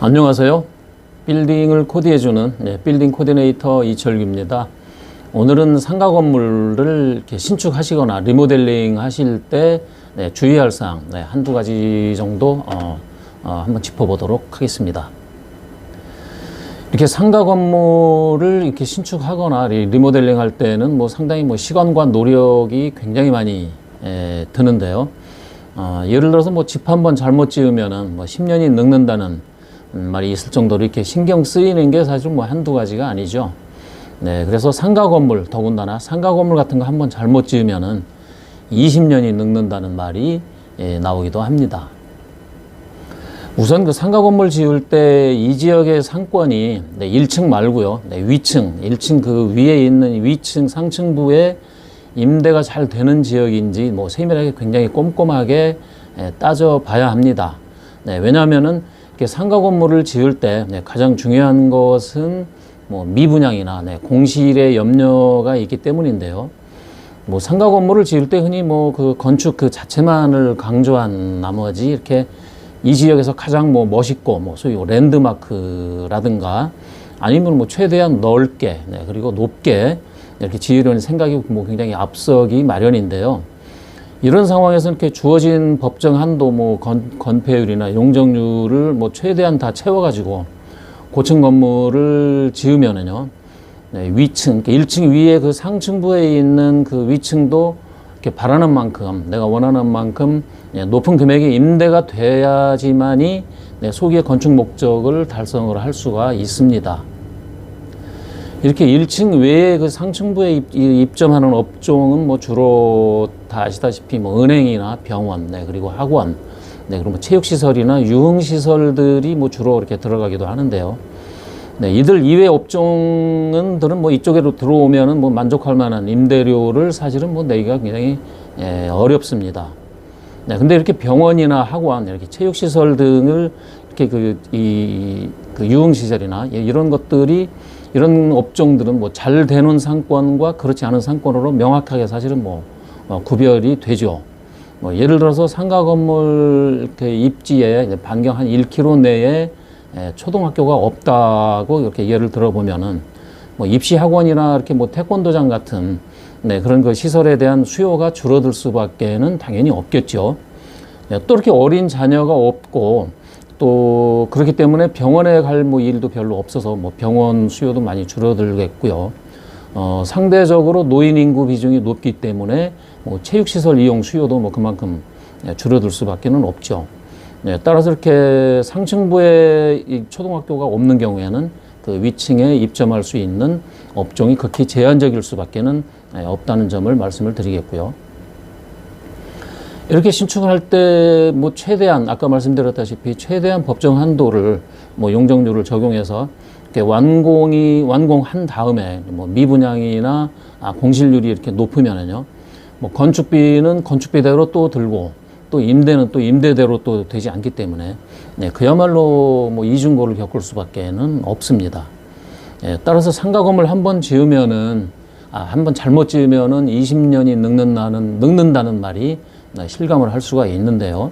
안녕하세요. 빌딩을 코디해주는 네, 빌딩 코디네이터 이철규입니다. 오늘은 상가 건물을 신축하시거나 리모델링 하실 때 네, 주의할 사항 네, 한두 가지 정도 어, 어, 한번 짚어보도록 하겠습니다. 이렇게 상가 건물을 이렇게 신축하거나 리- 리모델링 할 때는 뭐 상당히 뭐 시간과 노력이 굉장히 많이 에, 드는데요. 어, 예를 들어서 뭐 집 한 번 잘못 지으면은 뭐 10년이 늙는다는 음, 말이 있을 정도로 이렇게 신경 쓰이는 게 사실 뭐 한두 가지가 아니죠. 네, 그래서 상가 건물, 더군다나 상가 건물 같은 거 한번 잘못 지으면은 20년이 늙는다는 말이 예, 나오기도 합니다. 우선 그 상가 건물 지을 때 이 지역의 상권이 네, 1층 말고요. 네, 위층, 1층 그 위에 있는 위층 상층부에 임대가 잘 되는 지역인지 뭐 세밀하게 굉장히 꼼꼼하게 예, 따져봐야 합니다. 네, 왜냐하면은 상가 건물을 지을 때 네, 가장 중요한 것은 뭐 미분양이나 네, 공실의 염려가 있기 때문인데요. 뭐 상가 건물을 지을 때 흔히 뭐 그 건축 그 자체만을 강조한 나머지 이렇게 이 지역에서 가장 뭐 멋있고 뭐 소위 랜드마크라든가 아니면 뭐 최대한 넓게 네, 그리고 높게 이렇게 지으려는 생각이 뭐 굉장히 앞서기 마련인데요. 이런 상황에서 이렇게 주어진 법정 한도 뭐 건, 건폐율이나 용적률을 뭐 최대한 다 채워가지고 고층 건물을 지으면은요, 네, 위층, 1층 위에 그 상층부에 있는 그 위층도 이렇게 바라는 만큼, 내가 원하는 만큼 예, 높은 금액의 임대가 돼야지만이 네, 소기의 건축 목적을 달성을 할 수가 있습니다. 이렇게 1층 외에 그 상층부에 입, 이- 입점하는 업종은 뭐 주로 다 아시다시피 뭐 은행이나 병원, 네, 그리고 학원, 네, 그리고 뭐 체육시설이나 유흥시설들이 뭐 주로 이렇게 들어가기도 하는데요. 네, 이들 이외 업종은들은 뭐 이쪽으로 들어오면은 뭐 만족할 만한 임대료를 사실은 뭐 내기가 굉장히 예, 어렵습니다. 네, 근데 이렇게 병원이나 학원, 이렇게 체육시설 등을 이렇게 그, 이, 그 유흥시설이나 예, 이런 것들이 이런 업종들은 뭐 잘 되는 상권과 그렇지 않은 상권으로 명확하게 사실은 뭐 어, 구별이 되죠. 뭐 예를 들어서 상가 건물 이렇게 입지에 반경 한 1km 내에 예, 초등학교가 없다고 이렇게 예를 들어보면은 뭐 입시 학원이나 이렇게 뭐 태권도장 같은 네, 그런 그 시설에 대한 수요가 줄어들 수밖에는 당연히 없겠죠. 예, 또 이렇게 어린 자녀가 없고 또 그렇기 때문에 병원에 갈 뭐 일도 별로 없어서 뭐 병원 수요도 많이 줄어들겠고요. 어, 상대적으로 노인 인구 비중이 높기 때문에 뭐 체육시설 이용 수요도 뭐 그만큼 예, 줄어들 수밖에는 없죠. 네, 따라서 이렇게 상층부에 이 초등학교가 없는 경우에는 그 위층에 입점할 수 있는 업종이 극히 제한적일 수밖에는 예, 없다는 점을 말씀을 드리겠고요. 이렇게 신축을 할 때 뭐 최대한 아까 말씀드렸다시피 최대한 법정 한도를 뭐 용적률을 적용해서 이렇게 완공이 완공한 다음에 뭐 미분양이나 아, 공실률이 이렇게 높으면은요 뭐 건축비는 건축비대로 또 들고 또 임대는 또 임대대로 또 되지 않기 때문에 네, 그야말로 뭐 이중고를 겪을 수밖에는 없습니다. 예, 따라서 상가 건물 한 번 지으면은 아, 한 번 잘못 지으면은 20년이 늙는다는 늙는다는 말이 네, 실감을 할 수가 있는데요.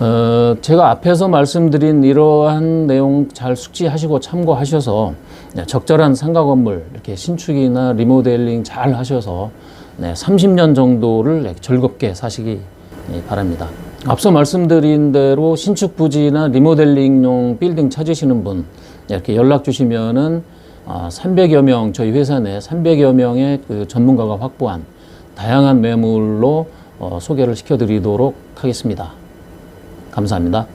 어, 제가 앞에서 말씀드린 이러한 내용 잘 숙지하시고 참고하셔서 네, 적절한 상가 건물 이렇게 신축이나 리모델링 잘 하셔서 네, 30년 정도를 네, 즐겁게 사시기 예, 바랍니다. 앞서 말씀드린 대로 신축 부지나 리모델링용 빌딩 찾으시는 분 이렇게 연락 주시면은 아, 300여 명 저희 회사 내 300여 명의 그 전문가가 확보한 다양한 매물로 어, 소개를 시켜드리도록 하겠습니다. 감사합니다.